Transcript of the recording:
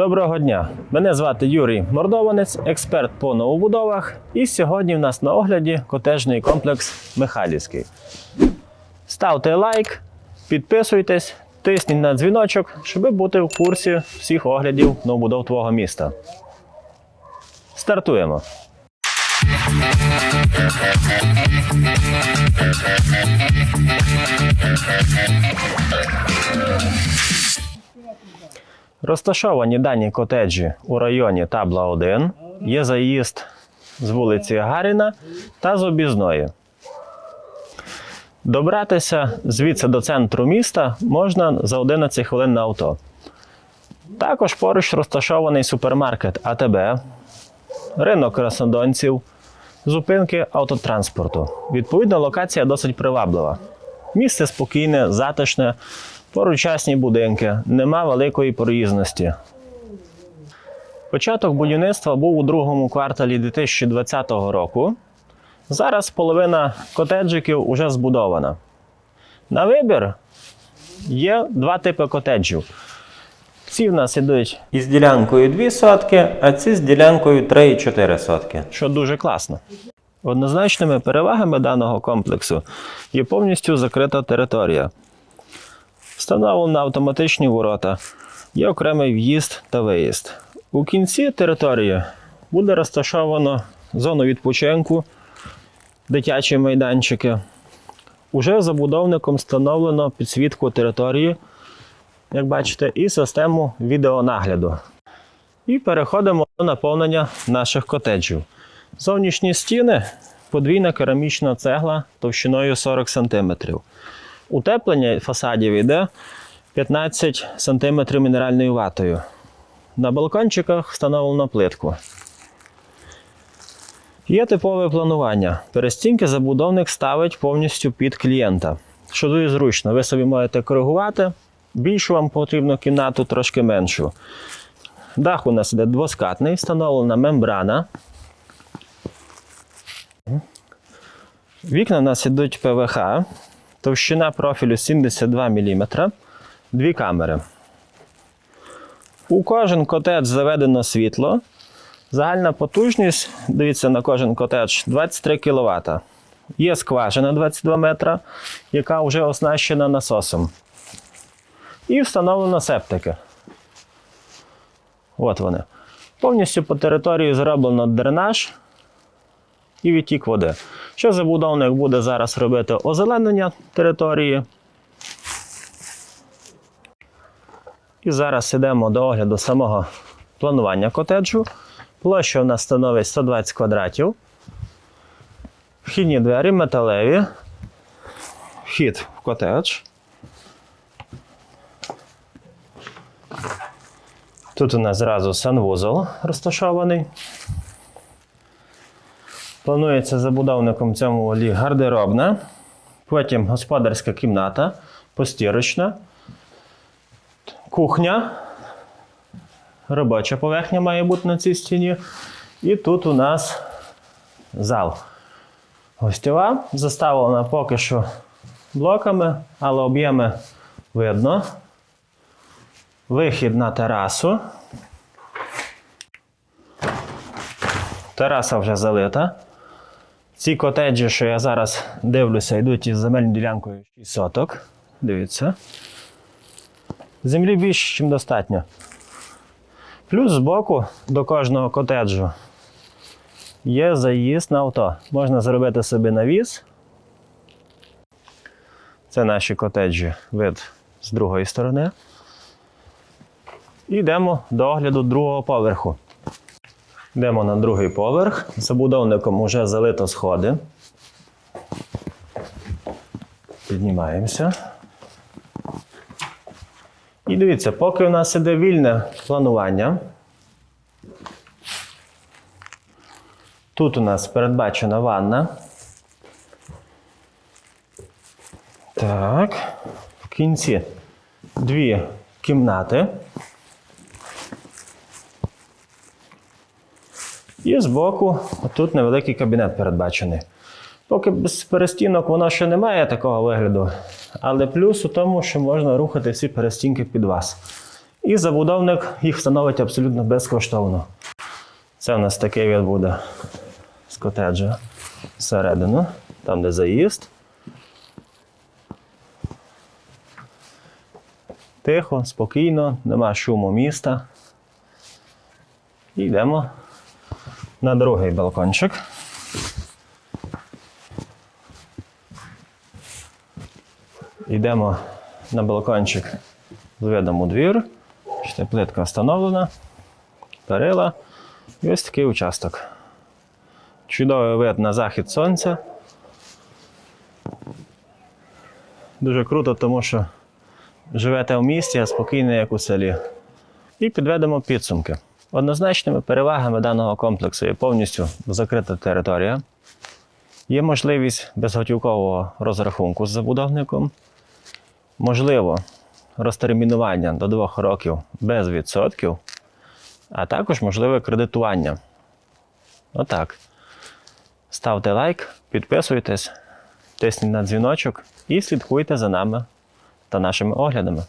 Доброго дня! Мене звати Юрій Мордованець, експерт по новобудовах. І сьогодні в нас на огляді котежний комплекс Михайлівський. Ставте лайк, підписуйтесь, тисніть на дзвіночок, щоб бути в курсі всіх оглядів новобудов твого міста. Стартуємо. Розташовані дані котеджі у районі Табла 1. Є заїзд з вулиці Гаріна та з об'їзної. Добратися звідси до центру міста можна за 11 хвилин на авто. Також поруч розташований супермаркет АТБ, ринок краснодонців, зупинки автотранспорту. Відповідно, локація досить приваблива. Місце спокійне, затишне, поручасні будинки, нема великої проїзності. Початок будівництва був у другому кварталі 2020 року. Зараз половина котеджиків вже збудована. На вибір є два типи котеджів. Ці в нас ідуть Із ділянкою 2 сотки, а ці з ділянкою 3,4 сотки. що дуже класно. Однозначними перевагами даного комплексу є повністю закрита територія. Встановлено автоматичні ворота, є окремий в'їзд та виїзд. У кінці території буде розташовано зону відпочинку, дитячі майданчики. Уже забудовником встановлено підсвітку території, як бачите, і систему відеонагляду. І переходимо до наповнення наших котеджів. Зовнішні стіни подвійна керамічна цегла товщиною 40 см. Утеплення фасадів йде 15 см мінеральною ватою. На балкончиках встановлено плитку. Є типове планування. Перестінки забудовник ставить повністю під клієнта, що дуже зручно. Ви собі можете коригувати. Більшу вам потрібно кімнату, трошки меншу. Дах у нас іде двоскатний, встановлена мембрана. Вікна у нас ідуть ПВХ, товщина профілю 72 мм, дві камери. У кожен котедж заведено світло. Загальна потужність, дивіться на кожен котедж 23 кВт. Є скважина 22 метра, яка вже оснащена насосом. І встановлено септики. От вони. Повністю по території зроблено дренаж і відтік води. Що забудовник буде зараз робити озеленення території. І зараз йдемо до огляду самого планування котеджу. Площа у нас становить 120 квадратів. Вхідні двері металеві. Вхід в котедж. Тут у нас зразу санвузол розташований. Планується забудовником цьому волі гардеробна, потім господарська кімната, постірочна, кухня, робоча поверхня має бути на цій стіні. І тут у нас зал. Гостьова заставлена поки що блоками, але об'єми видно. Вихід на терасу. Тераса вже залита. Ці котеджі, що я зараз дивлюся, йдуть із земельною ділянкою 6 соток. Дивіться. Землі більше, ніж достатньо. Плюс збоку до кожного котеджу є заїзд на авто. Можна зробити собі навіс. Це наші котеджі, вид з другої сторони. І йдемо до огляду другого поверху. Йдемо на другий поверх. Забудовником вже залито сходи. Піднімаємося. І дивіться, поки у нас іде вільне планування. Тут у нас передбачена ванна. Так. В кінці дві кімнати. І збоку тут невеликий кабінет передбачений. Поки без перестінок воно ще не має такого вигляду, але плюс у тому, що можна рухати всі перестінки під вас. І забудовник їх встановить абсолютно безкоштовно. Це у нас такий від буде з котеджа всередину, там де заїзд. Тихо, спокійно, нема шуму міста. І йдемо на другий балкончик. Йдемо на балкончик з видом у двір. Плитка встановлена, перила. І ось такий участок. Чудовий вид на захід сонця. Дуже круто, тому що живете в місті, а спокійно, як у селі. І підведемо підсумки. Однозначними перевагами даного комплексу є повністю закрита територія. Є можливість безготівкового розрахунку з забудовником. Можливо, розтермінування до двох років без відсотків, а також можливе кредитування. Отак. Ставте лайк, підписуйтесь, тисніть на дзвіночок і слідкуйте за нами та нашими оглядами.